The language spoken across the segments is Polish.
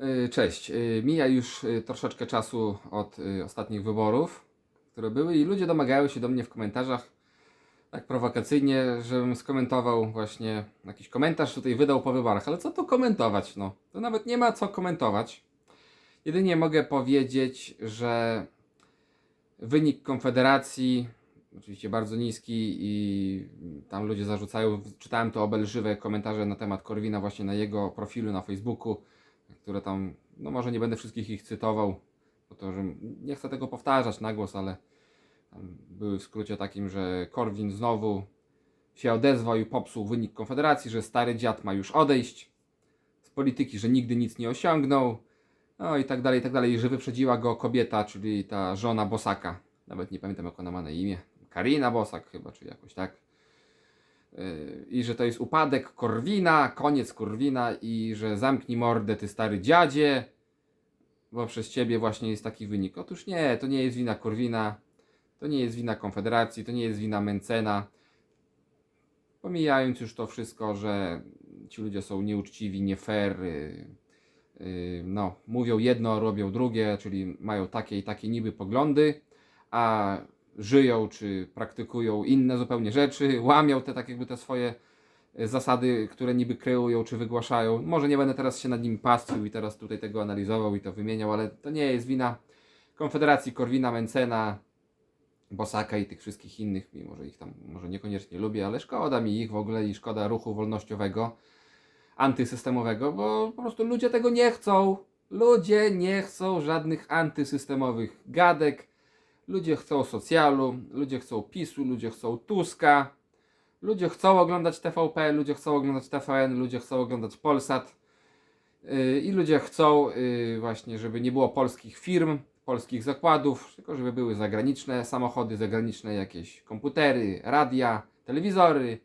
Y, Cześć. Y, Mija już y, troszeczkę czasu od ostatnich wyborów, które były, i ludzie domagają się do mnie w komentarzach tak prowokacyjnie, żebym skomentował właśnie jakiś komentarz tutaj wydał po wyborach. Ale co tu komentować? No, to nawet nie ma co komentować. Jedynie mogę powiedzieć, że wynik Konfederacji, oczywiście bardzo niski, i tam ludzie zarzucają. Czytałem to obelżywe komentarze na temat Korwina, właśnie na jego profilu na Facebooku które tam, no może nie będę wszystkich ich cytował, bo to, że nie chcę tego powtarzać na głos, ale były w skrócie takim, że Korwin znowu się odezwał i popsuł wynik Konfederacji, że stary dziad ma już odejść z polityki, że nigdy nic nie osiągnął, no i tak dalej, i tak dalej, i że wyprzedziła go kobieta, czyli ta żona Bosaka, nawet nie pamiętam jak ona ma na imię, Karina Bosak chyba, czy jakoś tak i że to jest upadek Korwina, koniec Korwina i że zamknij mordę ty stary dziadzie, bo przez ciebie właśnie jest taki wynik. Otóż nie, to nie jest wina Korwina, to nie jest wina Konfederacji, to nie jest wina Mencena. Pomijając już to wszystko, że ci ludzie są nieuczciwi, nie fair, yy, yy, no, mówią jedno, robią drugie, czyli mają takie i takie niby poglądy, a żyją czy praktykują inne zupełnie rzeczy, łamią te tak jakby te swoje e, zasady, które niby kreują czy wygłaszają. Może nie będę teraz się nad nimi pastwił i teraz tutaj tego analizował i to wymieniał, ale to nie jest wina Konfederacji Korwina, Mencena, Bosaka i tych wszystkich innych, mimo że ich tam może niekoniecznie lubię, ale szkoda mi ich w ogóle i szkoda ruchu wolnościowego, antysystemowego, bo po prostu ludzie tego nie chcą. Ludzie nie chcą żadnych antysystemowych gadek, Ludzie chcą socjalu, ludzie chcą PiSu, ludzie chcą Tuska, ludzie chcą oglądać TVP, ludzie chcą oglądać TVN, ludzie chcą oglądać Polsat yy, i ludzie chcą yy, właśnie, żeby nie było polskich firm, polskich zakładów, tylko żeby były zagraniczne samochody, zagraniczne jakieś komputery, radia, telewizory.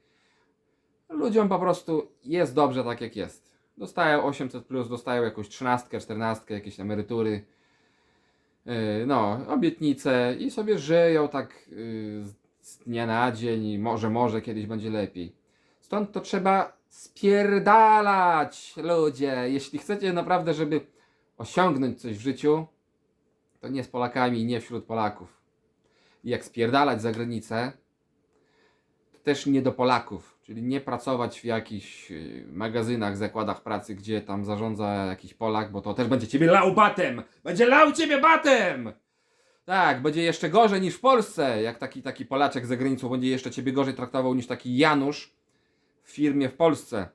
Ludziom po prostu jest dobrze tak jak jest. Dostają 800, plus, dostają jakąś 13, 14, jakieś emerytury no, obietnice i sobie żyją tak yy, z dnia na dzień może, może kiedyś będzie lepiej. Stąd to trzeba spierdalać, ludzie. Jeśli chcecie naprawdę, żeby osiągnąć coś w życiu, to nie z Polakami nie wśród Polaków. I jak spierdalać za granicę, to też nie do Polaków. Czyli nie pracować w jakichś y, magazynach, zakładach pracy, gdzie tam zarządza jakiś Polak, bo to też będzie ciebie lał batem! Będzie lał ciebie batem! Tak, będzie jeszcze gorzej niż w Polsce. Jak taki, taki Polaczek za granicą będzie jeszcze ciebie gorzej traktował niż taki Janusz w firmie w Polsce.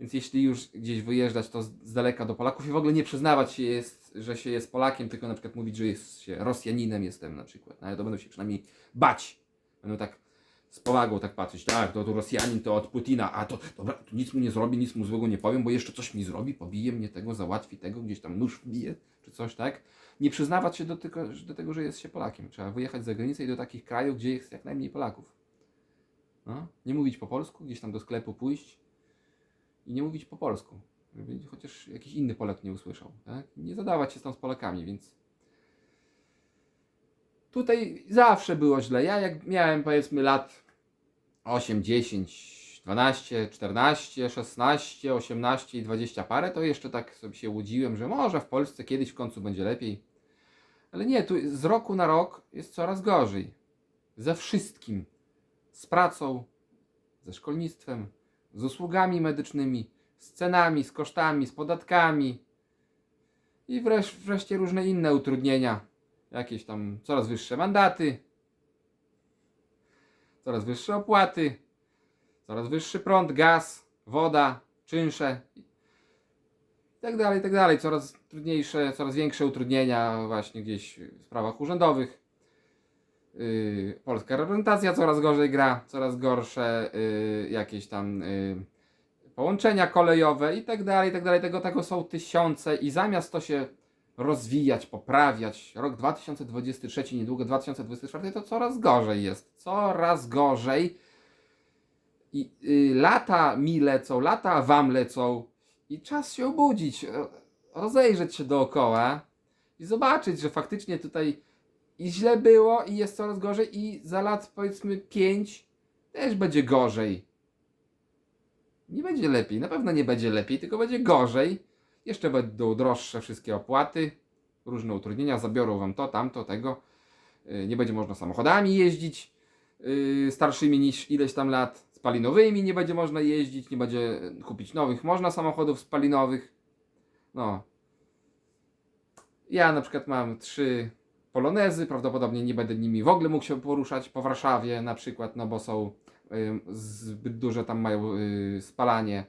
Więc jeśli już gdzieś wyjeżdżać, to z, daleka do Polaków i w ogóle nie przyznawać się, jest, że się jest Polakiem, tylko na przykład mówić, że jest się Rosjaninem jestem na przykład. No, ale to będą się przynajmniej bać. Będą tak z powagą tak patrzeć, tak, to, to Rosjanin to od Putina, a to dobra, to nic mu nie zrobi, nic mu złego nie powiem, bo jeszcze coś mi zrobi, pobije mnie tego, załatwi tego, gdzieś tam nóż wbije, czy coś, tak? Nie przyznawać się do tego, do tego, że jest się Polakiem. Trzeba wyjechać za granicę i do takich krajów, gdzie jest jak najmniej Polaków. No? Nie mówić po polsku, gdzieś tam do sklepu pójść i nie mówić po polsku, chociaż jakiś inny Polak nie usłyszał, tak? Nie zadawać się tam z Polakami, więc tutaj zawsze było źle. Ja jak miałem powiedzmy lat 8, 10, 12, 14, 16, 18 i 20 parę, to jeszcze tak sobie się łudziłem, że może w Polsce kiedyś w końcu będzie lepiej. Ale nie, tu z roku na rok jest coraz gorzej. Ze wszystkim. Z pracą, ze szkolnictwem, z usługami medycznymi, z cenami, z kosztami, z podatkami i wresz- wreszcie różne inne utrudnienia. Jakieś tam coraz wyższe mandaty, coraz wyższe opłaty, coraz wyższy prąd, gaz, woda, czynsze tak dalej, tak dalej. Coraz trudniejsze, coraz większe utrudnienia właśnie gdzieś w sprawach urzędowych. Yy, polska reprezentacja coraz gorzej gra, coraz gorsze yy, jakieś tam yy, połączenia kolejowe i tak dalej, tak dalej. Tego, tego są tysiące i zamiast to się rozwijać, poprawiać. Rok 2023, niedługo 2024, to coraz gorzej jest. Coraz gorzej. I y, lata mi lecą, lata wam lecą i czas się obudzić, ro- rozejrzeć się dookoła i zobaczyć, że faktycznie tutaj i źle było i jest coraz gorzej i za lat powiedzmy 5 też będzie gorzej. Nie będzie lepiej, na pewno nie będzie lepiej, tylko będzie gorzej. Jeszcze będą droższe wszystkie opłaty, różne utrudnienia, zabiorą wam to, tamto, tego. Y, Nie będzie można samochodami jeździć y, starszymi niż ileś tam lat. Spalinowymi nie będzie można jeździć, nie będzie kupić nowych. Można samochodów spalinowych. No. Ja na przykład mam trzy polonezy, prawdopodobnie nie będę nimi w ogóle mógł się poruszać po Warszawie na przykład, no bo są zbyt duże tam mają y, spalanie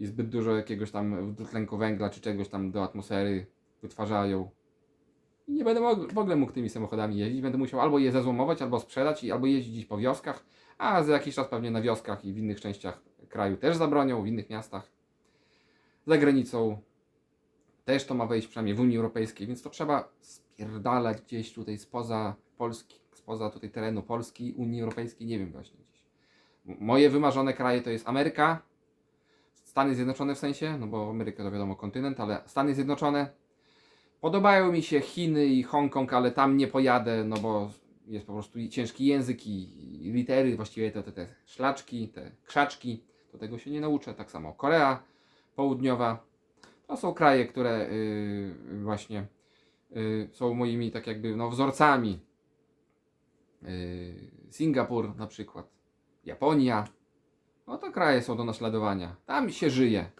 i zbyt dużo jakiegoś tam dwutlenku węgla czy czegoś tam do atmosfery wytwarzają. I nie będę w ogóle mógł tymi samochodami jeździć. Będę musiał albo je zezłomować, albo sprzedać, i albo jeździć po wioskach, a za jakiś czas pewnie na wioskach i w innych częściach kraju też zabronią, w innych miastach. Za granicą też to ma wejść, przynajmniej w Unii Europejskiej, więc to trzeba spierdalać gdzieś tutaj spoza Polski, spoza tutaj terenu Polski, Unii Europejskiej, nie wiem właśnie gdzieś. Moje wymarzone kraje to jest Ameryka, Stany Zjednoczone w sensie, no bo Ameryka to wiadomo kontynent, ale Stany Zjednoczone. Podobają mi się Chiny i Hongkong, ale tam nie pojadę, no bo jest po prostu ciężki język i, i litery, właściwie te, te, te szlaczki, te krzaczki, to tego się nie nauczę. Tak samo Korea Południowa. To są kraje, które yy, właśnie yy, są moimi tak jakby no, wzorcami. Yy, Singapur na przykład, Japonia. No to kraje są do naśladowania. Tam się żyje.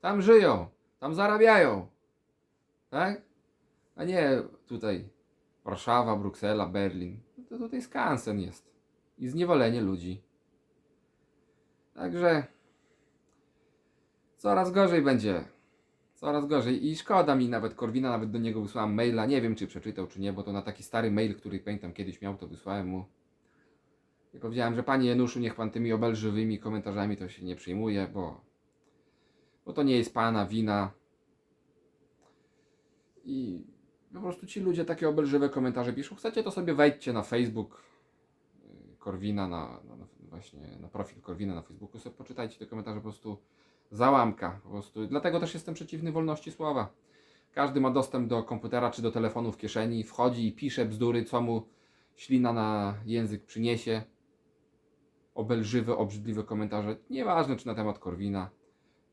Tam żyją. Tam zarabiają. Tak? A nie tutaj Warszawa, Bruksela, Berlin. No To tutaj skansen jest. I zniewolenie ludzi. Także coraz gorzej będzie. Coraz gorzej. I szkoda mi nawet Korwina, nawet do niego wysłałem maila. Nie wiem, czy przeczytał, czy nie, bo to na taki stary mail, który pamiętam kiedyś miał, to wysłałem mu. I powiedziałem, że panie Januszu, niech pan tymi obelżywymi komentarzami to się nie przyjmuje, bo, bo to nie jest pana wina. I po prostu ci ludzie takie obelżywe komentarze piszą. Chcecie to sobie wejdźcie na Facebook y, Korwina, na, na, na właśnie na profil Korwina na Facebooku, sobie poczytajcie te komentarze po prostu załamka. Po prostu. Dlatego też jestem przeciwny wolności słowa. Każdy ma dostęp do komputera czy do telefonu w kieszeni, wchodzi i pisze bzdury, co mu ślina na język przyniesie. Obelżywe, obrzydliwe komentarze. Nieważne czy na temat Korwina,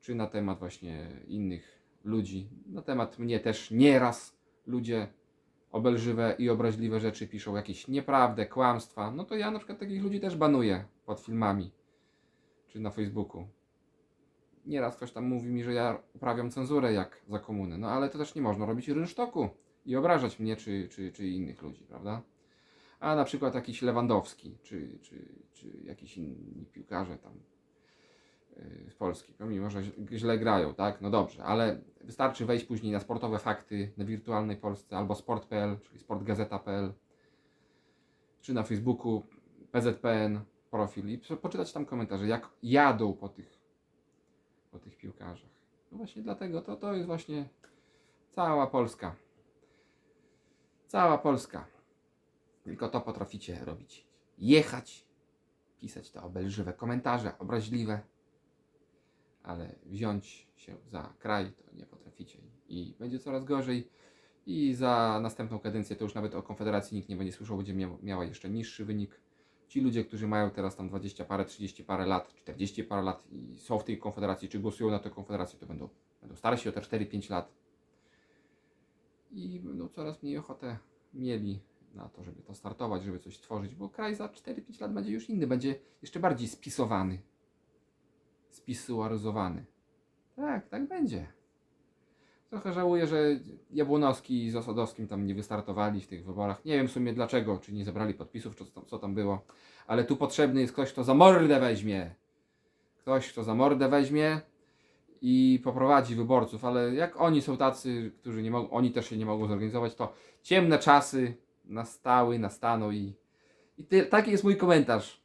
czy na temat właśnie innych ludzi. Na temat mnie też nieraz ludzie obelżywe i obraźliwe rzeczy piszą, jakieś nieprawdę, kłamstwa. No to ja na przykład takich ludzi też banuję pod filmami czy na Facebooku. Nieraz ktoś tam mówi mi, że ja uprawiam cenzurę jak za komuny. No ale to też nie można robić rynsztoku i obrażać mnie czy, czy, czy innych ludzi, prawda? A na przykład jakiś Lewandowski, czy, czy, czy jakiś inni piłkarze tam yy, z Polski, pomimo że źle grają, tak? No dobrze, ale wystarczy wejść później na sportowe fakty na wirtualnej Polsce albo sport.pl, czyli sportgazeta.pl, czy na Facebooku PZPN profil i po- poczytać tam komentarze, jak jadą po tych, po tych piłkarzach. No właśnie dlatego to, to jest właśnie cała Polska. Cała Polska. Tylko to potraficie robić. Jechać, pisać te obelżywe komentarze, obraźliwe, ale wziąć się za kraj to nie potraficie i będzie coraz gorzej. I za następną kadencję to już nawet o Konfederacji nikt nie będzie słyszał, będzie miał, miała jeszcze niższy wynik. Ci ludzie, którzy mają teraz tam 20 parę, 30 parę lat, 40 parę lat i są w tej Konfederacji, czy głosują na tę Konfederację, to będą, będą starsi o te 4-5 lat. I będą coraz mniej ochotę mieli na to, żeby to startować, żeby coś tworzyć, bo kraj za 4-5 lat będzie już inny, będzie jeszcze bardziej spisowany, spisuaryzowany. Tak, tak będzie. Trochę żałuję, że Jabłonowski z Osadowskim tam nie wystartowali w tych wyborach. Nie wiem w sumie dlaczego, czy nie zebrali podpisów, czy co tam, co tam było. Ale tu potrzebny jest ktoś, kto za mordę weźmie. Ktoś, kto za mordę weźmie i poprowadzi wyborców, ale jak oni są tacy, którzy nie mogą, oni też się nie mogą zorganizować, to ciemne czasy nastały, nastaną i, i ty, taki jest mój komentarz.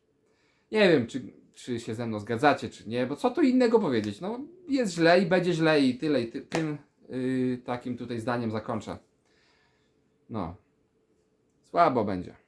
Nie wiem, czy, czy się ze mną zgadzacie, czy nie, bo co tu innego powiedzieć? No, jest źle i będzie źle i tyle. I ty, tym yy, takim tutaj zdaniem zakończę. No, słabo będzie.